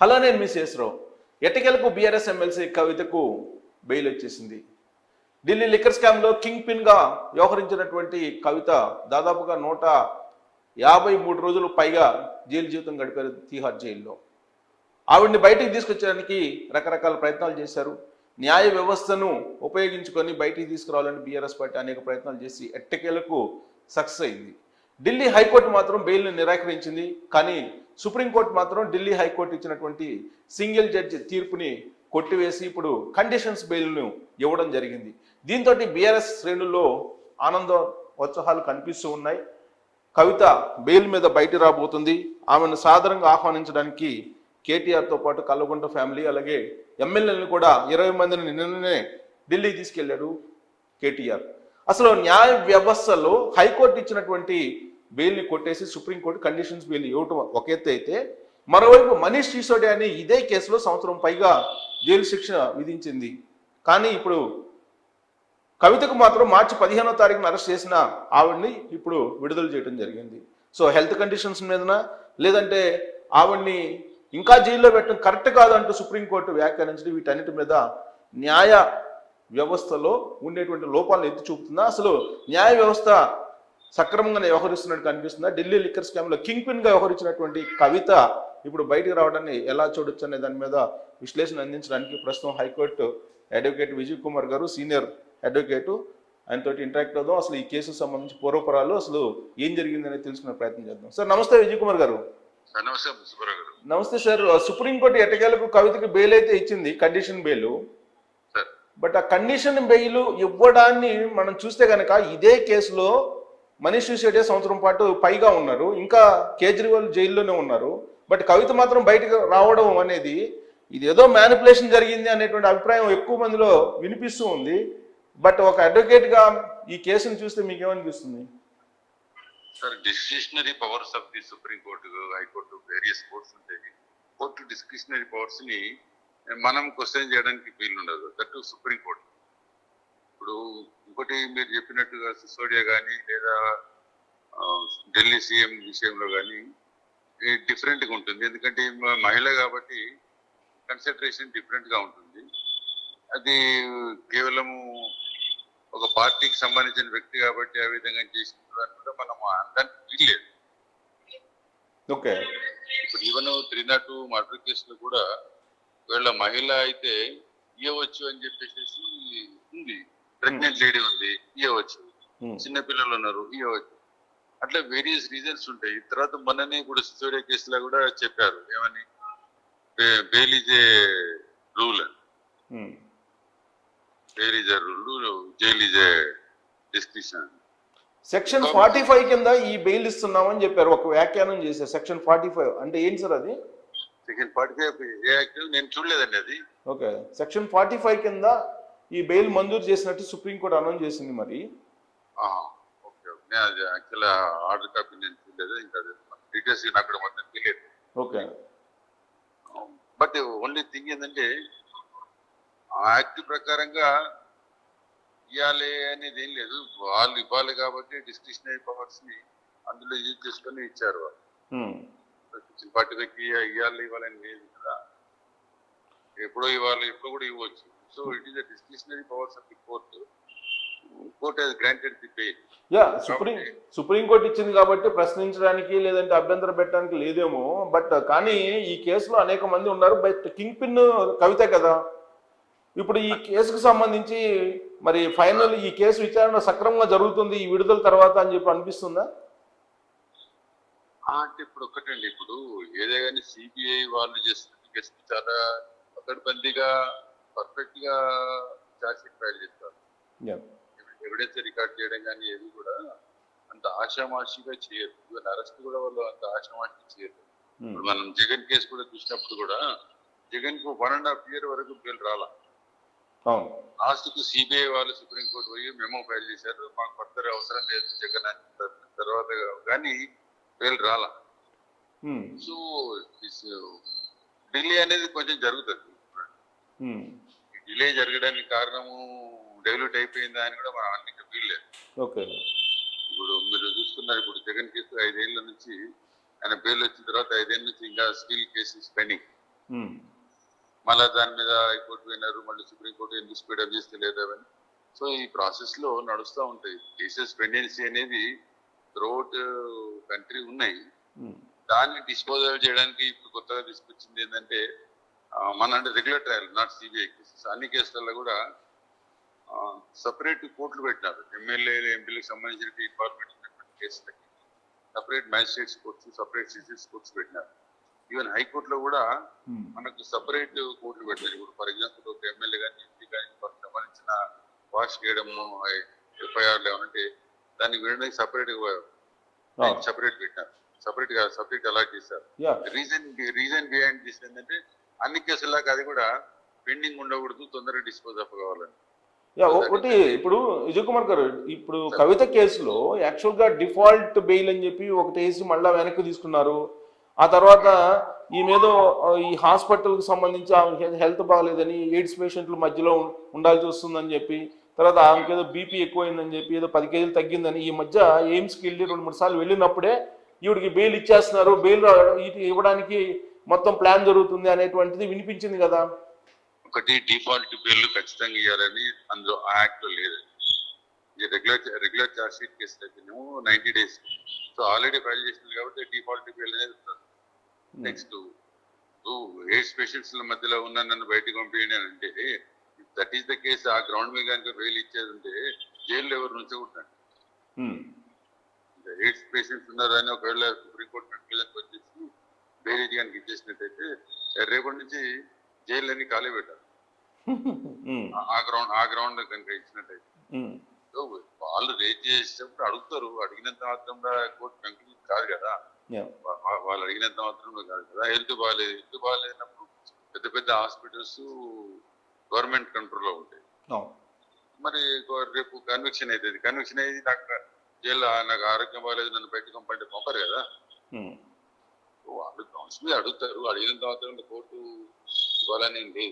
Hello నేను Miss Rao ఎట్టకెలకు BRS MLC కవితకు బెయిల్ వచ్చేసింది. ఢిల్లీ లిక్కర్ స్కామ్లో కింగ్ పిన్గా వ్యవహరించినటువంటి కవిత దాదాపుగా నూట యాభై మూడు రోజులు పైగా జైలు జీవితం గడిపారు తీహార్ జైల్లో. ఆవిడ్ని బయటికి తీసుకొచ్చడానికి రకరకాల ప్రయత్నాలు చేశారు. న్యాయ వ్యవస్థను ఉపయోగించుకొని బయటికి తీసుకురావాలని బీఆర్ఎస్ పార్టీ అనేక ప్రయత్నాలు చేసి ఎట్టకేలకు సక్సెస్ అయింది. ఢిల్లీ హైకోర్టు మాత్రం బెయిల్ని నిరాకరించింది. కానీ సుప్రీంకోర్టు మాత్రం ఢిల్లీ హైకోర్టు ఇచ్చినటువంటి సింగిల్ జడ్జి తీర్పుని కొట్టివేసి ఇప్పుడు కండిషన్స్ బెయిల్ను ఇవ్వడం జరిగింది. దీంతో బీఆర్ఎస్ శ్రేణుల్లో ఆనంద ఉత్సాహాలు కనిపిస్తూ ఉన్నాయి. కవిత బెయిల్ మీద బయట రాబోతుంది. ఆమెను సాధారణంగా ఆహ్వానించడానికి కేటీఆర్తో పాటు కల్లగుంట ఫ్యామిలీ అలాగే ఎమ్మెల్యేలను కూడా ఇరవై మందిని నిన్ననే ఢిల్లీ తీసుకెళ్ళాడు కేటీఆర్. అసలు న్యాయ వ్యవస్థలో హైకోర్టు ఇచ్చినటువంటి బెయిల్ని కొట్టేసి సుప్రీంకోర్టు కండిషన్స్ బెయిల్ ఇవ్వటం ఒక ఎత్తు అయితే మరోవైపు మనీష్ సిసోడియా అని ఇదే కేసులో సంవత్సరం పైగా జైలు శిక్ష విధించింది. కానీ ఇప్పుడు కవితకు మాత్రం మార్చి పదిహేనో తారీఖున అరెస్ట్ చేసిన ఆవిడ్ని ఇప్పుడు విడుదల చేయడం జరిగింది. సో హెల్త్ కండిషన్స్ మీదన లేదంటే ఆవిడ్ని ఇంకా జైల్లో పెట్టడం కరెక్ట్ కాదంటూ సుప్రీంకోర్టు వ్యాఖ్యానించడం వీటన్నిటి మీద న్యాయ వ్యవస్థలో ఉండేటువంటి లోపాలను ఎత్తి చూపుతుందా? అసలు న్యాయ వ్యవస్థ సక్రమంగానే వ్యవహరిస్తున్నట్టు కనిపిస్తుందా. ఢిల్లీ లిక్కర్ స్కామ్లో కింగ్ పిన్గా వ్యవహరించినటువంటి కవిత ఇప్పుడు బయటికి రావడాన్ని ఎలా చూడొచ్చు అనే దాని మీద విశ్లేషణ అందించడానికి ప్రస్తుతం హైకోర్టు అడ్వకేట్ విజయ్ కుమార్ గారు సీనియర్ అడ్వకేటు. ఆయనతో ఇంటరాక్ట్ అవుదాం. అసలు ఈ కేసుకు సంబంధించి పూర్వపరాలు అసలు ఏం జరిగిందనేది తెలుసుకునే ప్రయత్నం చేద్దాం. సార్ నమస్తే విజయ్ కుమార్ గారు. నమస్తే సార్. సుప్రీంకోర్టు ఎటకేలకు కవితకి బెయిల్ అయితే ఇచ్చింది కండిషన్ బెయిల్. బట్ ఆ కండిషన్ బెయిల్ ఇవ్వడాన్ని మనం చూస్తే కనుక ఇదే కేసులో మనీష్ సిసోడియా సంవత్సరం పాటు పైగా ఉన్నారు. ఇంకా కేజ్రీవాల్ జైల్లోనే ఉన్నారు. బట్ కవిత మాత్రం బయటకు రావడం అనేది ఇది ఏదో మ్యానిపులేషన్ జరిగింది అనేటువంటి అభిప్రాయం ఎక్కువ మందిలో వినిపిస్తూ ఉంది. బట్ ఒక అడ్వకేట్గా ఈ కేసును చూస్తే మీకు ఏమనిపిస్తుంది sir discretionary powers of the supreme court high court various courts ఉంటాయి. కోర్టు డిస్క్రిషనరీ పవర్స్ని మనం క్వశ్చన్ చేయడానికి వీలు ఉండదు దట్ సుప్రీం కోర్టు ఇప్పుడు ఇంకోటి మీరు చెప్పినట్టుగా సిసోడియా కానీ లేదా ఢిల్లీ సీఎం విషయంలో కానీ డిఫరెంట్గా ఉంటుంది. ఎందుకంటే మహిళ కాబట్టి కన్సన్ట్రేషన్ డిఫరెంట్గా ఉంటుంది. అది కేవలము ఒక పార్టీకి సంబంధించిన వ్యక్తి కాబట్టి ఆ విధంగా చేసింది అని కూడా మనం అనడానికి వీల్లేదు. ఓకే. ఇప్పుడు even three not two murder కేసులో కూడా వీళ్ళ మహిళ అయితే ఇవ్వచ్చు అని చెప్పేసి ఉంది. ప్రెగ్నెంట్ లేడీ ఉంది ఇవ్వచ్చు చిన్న పిల్లలు ఉన్నారు ఇవ్వచ్చు అట్లా వేరియస్ రీజన్స్ ఉంటాయి. తర్వాత మొన్ననే కూడా సిసోడియా కేసులో కూడా చెప్పారు ఏమని? బెయిల్ ఇస్ ఏ రూల్ అని. Bail is a rule jail is a description section forty five కింద ఈ బెయిల్ ఇస్తున్నామని చెప్పారు ఒక వ్యాఖ్యానం చేశారు. సెక్షన్ ఫార్టీ ఫైవ్ అంటే ఏంటి సార్ అది? సెకండ్ ఫార్టీ ఫైవ్ నేను చూడలేదండి అది. ఓకే సెక్షన్ ఫార్టీ ఫైవ్ కింద ఈ బెయిల్ మంజూరు చేసినట్టు సుప్రీంకోర్టు అనౌన్స్ చేసింది మరి. ఆర్డర్ కాపీ నేను చూడలేదు ఇంకా డీటెయిల్స్ నాకు కూడా మొత్తం తెలియదు. ఓకే. బట్ ఓన్లీ థింగ్ ఏంటంటే ఆ యాక్ట్ ప్రకారంగా ఇవ్వాలి అనేది ఏం లేదు. వాళ్ళు ఇవ్వాలి కాబట్టి డిస్క్రిషనరీ పవర్స్ని అందులో యూజ్ చేసుకొని ఇచ్చారు వాళ్ళు. ఫార్టీ ఫైవ్ ఇవ్వాలి ఇవ్వాలని లేదు కదా. ఎప్పుడో ఇవ్వాలి ఎప్పుడు కూడా ఇవ్వచ్చు. So it is discretionary powers of the court court has granted the bail yeah supreme supreme court ఇచ్చింది కాబట్టి ప్రశ్నించడానికి లేదంటే అభ్యంతరం పెట్టడానికి లేదేమో. బట్ కానీ ఈ కేసులో అనేక మంది ఉన్నారు. బట్ కింగ్ పిన్ కవిత కదా. ఇప్పుడు ఈ కేసుకు సంబంధించి మరి ఫైనల్ ఈ కేసు విచారణ సక్రమంగా జరుగుతుంది ఈ విడుదల తర్వాత అని చెప్పి అనిపిస్తుందా? అంటే ఇప్పుడు ఒకటండి ఇప్పుడు ఏదే కానీ సిబిఐ వాళ్ళు చేస్తున్న కేసు చాలా పకడ్బందీగా పర్ఫెక్ట్గా ఛార్జ్ షీట్ ఫైల్ చేస్తారు ఎవిడెన్స్ రికార్డ్ చేయడం కానీ ఏది కూడా అంత ఆషామాషిగా చేయరు. ఈవెన్ అరెస్ట్ కూడా వాళ్ళు అంత ఆషామాషి చేయరు. ఇప్పుడు మనం జగన్ కేసు కూడా చూసినప్పుడు కూడా జగన్కు వన్ అండ్ హాఫ్ ఇయర్ వరకు బెయిల్ రాలా. లాస్ట్కు సిబిఐ వాళ్ళు సుప్రీంకోర్టు పోయి మెమో ఫైల్ చేశారు. మాకు ఫర్దర్ అవసరం లేదు జగన్. తర్వాత కానీ బెయిల్ రాలా. ఉమ్. సో డిలే అనేది కొంచెం జరుగుతుంది. ఉమ్. డిలే జరగడానికి కారణము డైల్యూట్ అయిపోయిందా అని కూడా మనం అన్ని వీల్లేదు. ఓకే. ఇప్పుడు మీరు చూస్తున్నారు ఇప్పుడు జగన్ కేసు ఐదేళ్ళ నుంచి ఆయన బెయిల్ వచ్చిన తర్వాత ఐదేళ్ళ నుంచి ఇంకా స్టిల్ కేసు పెండింగ్. మళ్ళీ దాని మీద హైకోర్టు విన్నారు మళ్ళీ సుప్రీంకోర్టు ఎందుకు స్పీడప్ చేస్తే లేదని సో ఈ ప్రాసెస్లో నడుస్తూ ఉంటాయి. కేసెస్ పెండెన్సీ అనేది త్రూఅవుట్ కంట్రీ ఉన్నాయి. దాన్ని డిస్పోజల్ చేయడానికి ఇప్పుడు కొత్తగా తీసుకొచ్చింది ఏంటంటే మన అంటే regular trial not CBI cases అన్ని కేసులలో కూడా సపరేట్ కోర్టులు పెట్టినారు. ఎమ్మెల్యే ఎంపీలకు సంబంధించిన ఇన్వాల్వ్మెంట్ ఉన్నటువంటి కేసులకి. Separate magistrates courts separate CJs courts పెట్టినారు. ఈవెన్ హైకోర్టులో కూడా ఉమ్, మనకు సపరేట్ కోర్టులు పెట్టారు. ఇప్పుడు ఫర్ ఎగ్జాంపుల్ ఒక ఎమ్మెల్యే కానీ ఎంపీ కానీ సంబంధించిన వాష్ చేయడము ఎఫ్ఐఆర్ ఏమంటే దానికి వినడానికి సపరేట్ సపరేట్ పెట్టారు సపరేట్గా సపరేట్ అలాట్ చేశారు. రీజన్ రీజన్ బిహైండ్ దిస్ ఏంటంటే అన్ని కేసులాగా అది కూడా పెండింగ్ ఉండకూడదు తొందరగా డిస్పోజ్ ఆఫ్ కావాలని. యా ఒకటి ఇప్పుడు విజయ్ కుమార్ గారు ఇప్పుడు కవిత కేసులో యాక్చువల్గా డిఫాల్ట్ బెయిల్ అని చెప్పి ఒకటి వేసి మళ్ళా వెనక్కి తీసుకున్నారు. ఆ తర్వాత ఈ మీద ఈ హాస్పిటల్కి సంబంధించి ఆమె హెల్త్ బాగాలేదని ఎయిడ్స్ పేషెంట్ల మధ్యలో ఉండాల్సి వస్తుందని చెప్పి తర్వాత ఆమెకి ఏదో బీపీ ఎక్కువైందని చెప్పి ఏదో పది కేజీలు తగ్గిందని ఈ మధ్య ఎయిమ్స్కి వెళ్ళి రెండు మూడు సార్లు వెళ్ళినప్పుడే ఈవిడికి బెయిల్ ఇచ్చేస్తున్నారు. బెయిల్ ఇవ్వడానికి మొత్తం ప్లాన్ జరుగుతుంది అనేటువంటిది వినిపించింది కదా. ఒకటి డిఫాల్ట్ బిల్లు ఖచ్చితంగా ఇవ్వాలని అందులో ఆ యాక్ట్ లేదు. Regular regular charge sheet case ninety days so already file చేసింది కాబట్టి డిఫాల్ట్ బిల్ అనేది నెక్స్ట్ ఎయిడ్స్ పేషెంట్స్ మధ్యలో ఉన్న నన్ను బయటకు పంపించండి అని అంటే దట్ ఈస్ ద కేసు ఆ గ్రౌండ్ మీద కనుక బెయిల్ ఇచ్చేది ఉంటే జైల్లో ఎవరు ఉమ్, ఎయిడ్స్ పేషెంట్స్ ఉన్నారని ఒకవేళ సుప్రీంకోర్టు వచ్చేసి బెయిల్ కనుక ఇచ్చేసినట్టయితే రేపటి నుంచి జైలు ఖాళీ పెట్టారు ఆ- గ్రౌండ్ ఆ గ్రౌండ్ కనుక ఇచ్చినట్టయితే. వాళ్ళు రేట్ చేసేటప్పుడు అడుగుతారు. అడిగినంత మాత్రం కోర్టు కంక్లూజన్ కాదు కదా. వాళ్ళు అడిగినంత మాత్రం కాదు కదా. హెల్త్ బాగాలేదు. హెల్త్ బాగాలేనప్పుడు పెద్ద పెద్ద హాస్పిటల్స్ గవర్నమెంట్ కంట్రోల్లో ఉంటాయి. అవును. మరి రేపు కన్విక్షన్ అవుతుంది. కన్విక్షన్ అయ్యి నాకు జైల్లో నాకు ఆరోగ్యం బాగాలేదు నన్ను బయటకు పంపండి పంపరు కదా. వాళ్ళు మీద అడుగుతారు. అడిగినంత మాత్రం కోర్టు ఇవ్వాలని లేదు.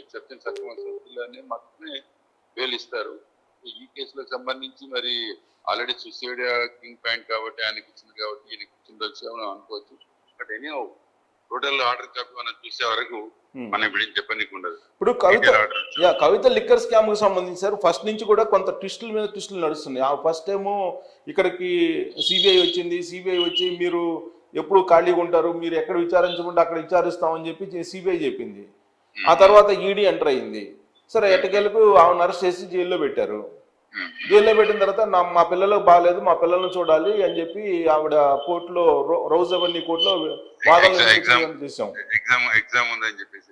ఎక్సెప్షన్ సర్కమస్టెన్సెస్ మాత్రమే బెయిల్ ఇస్తారు ఈ కేసులకు సంబంధించి మరి ఆల్రెడీ సుసైడ్ కింగ్ పాయింట్ కాబట్టి ఆయనకి ఇచ్చింది కాబట్టి ఈయనకి ఇచ్చింది వచ్చి మనం అనుకోవచ్చు. But any total order copy మనం చూసే వరకు ఉమ్. మనం ఇప్పుడు ఏం చెప్పనీకి ఉండదు ఇప్పుడు కవిత కవిత లిక్కర్ స్కామ్కి సంబంధించి సార్ ఫస్ట్ నుంచి కూడా కొంత ట్విస్టుల మీద ట్విస్టులు నడుస్తున్నాయి. ఆ ఫస్ట్ ఏమో ఇక్కడికి సిబిఐ వచ్చింది. సిబిఐ వచ్చి మీరు ఎప్పుడు ఖాళీగా ఉంటారు? మీరు ఎక్కడ విచారించకుండా అక్కడ విచారిస్తామని చెప్పి సిబిఐ చెప్పింది. ఆ తర్వాత ఈడీ ఎంటర్ అయింది సరే ఎట్టకేలకు ఆమెను అరెస్ట్ చేసి జైల్లో పెట్టారు. జైల్లో పెట్టిన తర్వాత నా మా పిల్లలకు బాగాలేదు మా పిల్లల్ని చూడాలి అని చెప్పి ఆవిడ కోర్టులో రోజ్ అవన్నీ కోర్టులో వాదనలు చూసాం ఎగ్జామ్ ఎగ్జామ్ ఉందని చెప్పేసి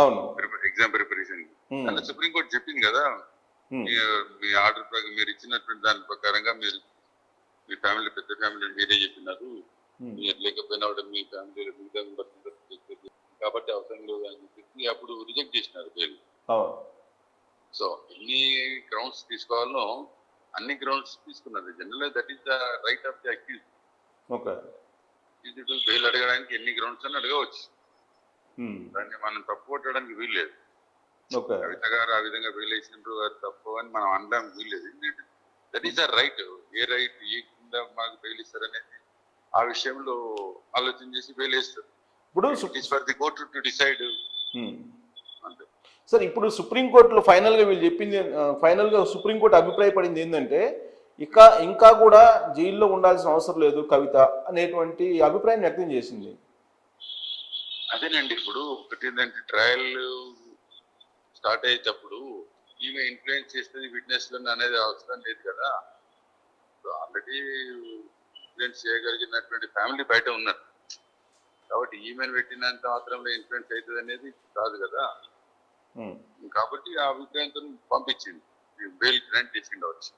అవును. Exam preparation. అంటే సుప్రీంకోర్టు చెప్పింది కదా. మీ ఆర్డర్ ప్రకారం మీరు ఇచ్చినటువంటి దాని ప్రకారంగా మీరు మీ ఫ్యామిలీ పెద్ద ఫ్యామిలీ మీరే చెప్పినారు. మీరు లేకపోయినా కూడా మీ ఫ్యామిలీలో మిగతా చెప్పారు. కాబట్టి అవసరం లేదు అని చెప్పి అప్పుడు రిజెక్ట్ చేసినారు బెయిల్ సో ఎన్ని గ్రౌండ్స్ తీసుకోవాలో అన్ని గ్రౌండ్స్ తీసుకున్నారు. General that is the right of the accused okay bail అడగడానికి ఎన్ని గ్రౌండ్స్ అని అడగవచ్చు. Hmm. దాన్ని మనం తప్పు కొట్టడానికి వీల్లేదు ఓకే కవిత గారు ఆ విధంగా బెయిల్ వేసినప్పుడు అది తప్పు అని మనం అనడానికి వీల్లేదు that is a right a right a కింద మాకు బెయిల్ ఇస్తారనేది ఆ విషయంలో ఆలోచన చేసి ఇప్పుడు for the court to decide. అంతే. సార్ ఇప్పుడు సుప్రీంకోర్టులో ఫైనల్గా వీళ్ళు చెప్పింది ఫైనల్గా సుప్రీంకోర్టు అభిప్రాయపడింది ఏంటంటే ఇక ఇంకా కూడా జైల్లో ఉండాల్సిన అవసరం లేదు కవిత అనేటువంటి అభిప్రాయం వ్యక్తం చేసింది. అదేనండి ఇప్పుడు ఒకటి ఏంటంటే ట్రయల్ స్టార్ట్ అయ్యేటప్పుడు ఈమె ఇన్ఫ్లుయెన్స్ చేస్తుంది విట్నెస్ అనేది అవసరం లేదు కదా. ఆల్రెడీ ఇన్ఫ్లుయెన్స్ చేయగలిగినటువంటి ఫ్యామిలీ బయట ఉన్నారు. కాబట్టి ఈమెను పెట్టినంత మాత్రంలో ఇన్ఫ్లుయెన్స్ అవుతుంది అనేది కాదు కదా. కాబట్టి ఆ అభిప్రాయంతో పంపించింది. బెయిల్ గ్రాంట్ చేసిండవచ్చు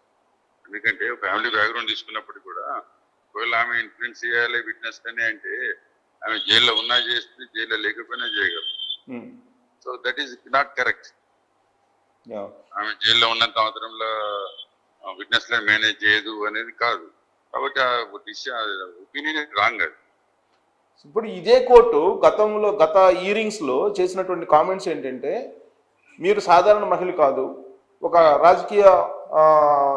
ఎందుకంటే ఫ్యామిలీ బ్యాక్గ్రౌండ్ తీసుకున్నప్పుడు కూడా ఒకవేళ ఆమె ఇన్ఫ్లుయెన్స్ చేయాలి విట్నెస్ అని అంటే ఆమె జైల్లో ఉన్నా చేస్తుంది జైల్లో లేకపోయినా చేయగలరు. So that is not correct. ఆమె జైల్లో ఉన్నంత మాత్రంలో విట్నెస్ మేనేజ్ చేయదు అనేది కాదు. కాబట్టి ఆ ఒపీనియన్ రాంగ్ అది. ఇప్పుడు ఇదే కోర్టు గతంలో గత ఇయరింగ్స్లో చేసినటువంటి కామెంట్స్ ఏంటంటే మీరు సాధారణ మహిళ కాదు ఒక రాజకీయ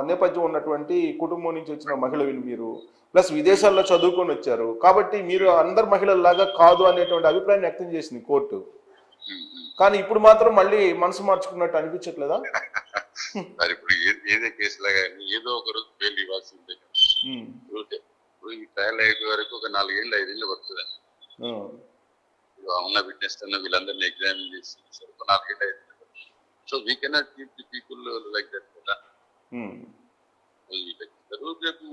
నేపథ్యం ఉన్నటువంటి కుటుంబం నుంచి వచ్చిన మహిళలు మీరు ప్లస్ విదేశాల్లో చదువుకొని వచ్చారు. కాబట్టి మీరు అందరు మహిళల్లాగా కాదు అనేటువంటి అభిప్రాయం వ్యక్తం చేసింది కోర్టు. కానీ ఇప్పుడు మాత్రం మళ్ళీ మనసు మార్చుకున్నట్టు అనిపించట్లేదా? మరి ఇప్పుడు ఏ- ఏదే కేసులో కానీ ఏదో ఒక రోజు బెయిల్ ఇవ్వాల్సిందే కదా. ఉమ్, ఓకే ఇప్పుడు ఈ ట్రయల్ అయ్యే వరకు నాలుగేళ్ళు ఐదేళ్ళు పడుతుందండి ఉన్న విట్నెస్ అన్న వీళ్ళందరినీ ఎగ్జామిన్ చేసి నాలుగేళ్ళు ఐదేళ్ళు so we cannot keep the people like that కదా? రేపు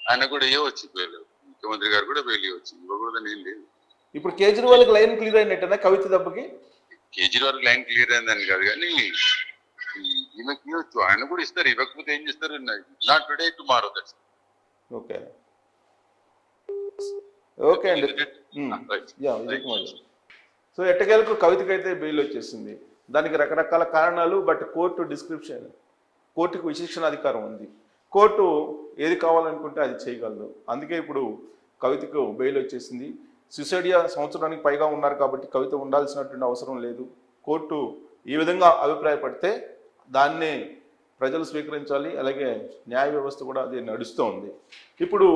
ఆయన కూడా ఇవ్వచ్చు బెయిల్ ముఖ్యమంత్రి గారు కూడా బెయిల్ ఇవ్వచ్చు ఇవ్వకూడదని ఏం లేదు. ఇప్పుడు కేజ్రీవాల్కి లైన్ క్లియర్ అయినట్టేనా కవిత దెబ్బకి? కేజ్రీవాల్ లైన్ క్లియర్ అయిందని కాదు కానీ ఈమెకి ఆయన కూడా ఇస్తారు. ఇవ్వకపోతే ఏం చేస్తారు? Not today tomorrow that's okay. Okay అండి. ఉమ్. యా విజయ్ కుమార్ గారు. సో ఎట్టకేలకు కవితకైతే బెయిల్ వచ్చేసింది. దానికి రకరకాల కారణాలు బట్ కోర్టు డిస్క్రిప్షన్ కోర్టుకు విశిక్షణ అధికారం ఉంది. కోర్టు ఏది కావాలనుకుంటే అది చేయగలదు. అందుకే ఇప్పుడు కవితకు బెయిల్ వచ్చేసింది. సుసైడియా సంవత్సరానికి పైగా ఉన్నారు కాబట్టి కవిత ఉండాల్సినటువంటి అవసరం లేదు. కోర్టు ఈ విధంగా అభిప్రాయపడితే దాన్నే ప్రజలు స్వీకరించాలి. అలాగే న్యాయ వ్యవస్థ కూడా అది నడుస్తూ ఉంది ఇప్పుడు